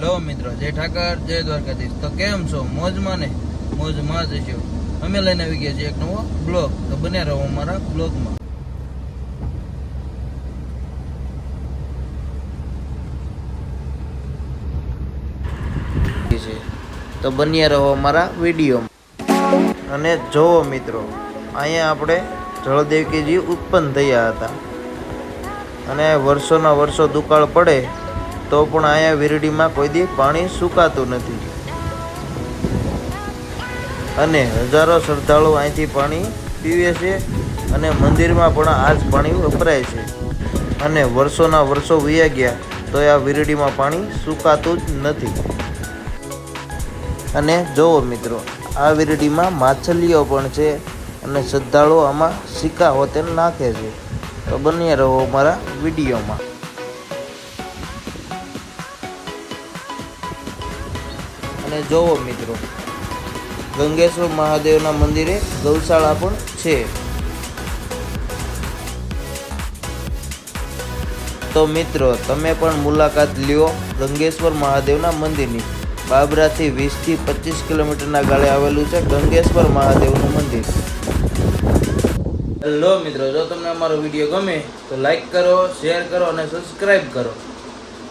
Hello મિત્રો, જય ઠાકર, જય દ્વારકાધીશ. તો કેમ છો? મોજમાં ને? મોજમાં જ છો. અમે લઈને આવી ગયા છીએ એક નવો બ્લોગ. તો બન્યા રહો અમારા બ્લોગમાં. તો બન્યા રહો અમારા વિડીયોમાં. અને જોવો મિત્રો, અહીંયા આપણે જળદેવકીજી ઉત્પન્ન થયા હતા. અને વર્ષોના વર્ષો દુકાળ પડે તો પણ અહીંયા વીરડીમાં કોઈ દી પાણી સુકાતું નથી. અને હજારો શ્રદ્ધાળુ અહીંથી પાણી પીવે છે અને મંદિરમાં પણ આ જ પાણી વપરાય છે. અને વર્ષોના વર્ષો વયા ગયા તો આ વીરડીમાં પાણી સુકાતું જ નથી. અને જુઓ મિત્રો, આ વીરડીમાં માછલીઓ પણ છે અને શ્રદ્ધાળુઓ આમાં સિક્કા હોતે નાખે છે. તો બન્યા રહો અમારા વિડીયોમાં. અને જોવો મિત્રો, ગંગેશ્વર મહાદેવના મંદિરે ગૌશાળા પણ છે. તો મિત્રો, તમે પણ મુલાકાત લ્યો ગંગેશ્વર મહાદેવના મંદિરની. બાબરાથી વીસથી પચીસ કિલોમીટરના ગાળે આવેલું છે ગંગેશ્વર મહાદેવનું મંદિર. હેલો મિત્રો, જો તમને અમારો વીડિયો ગમે તો લાઈક કરો, શેર કરો અને સબસ્ક્રાઈબ કરો.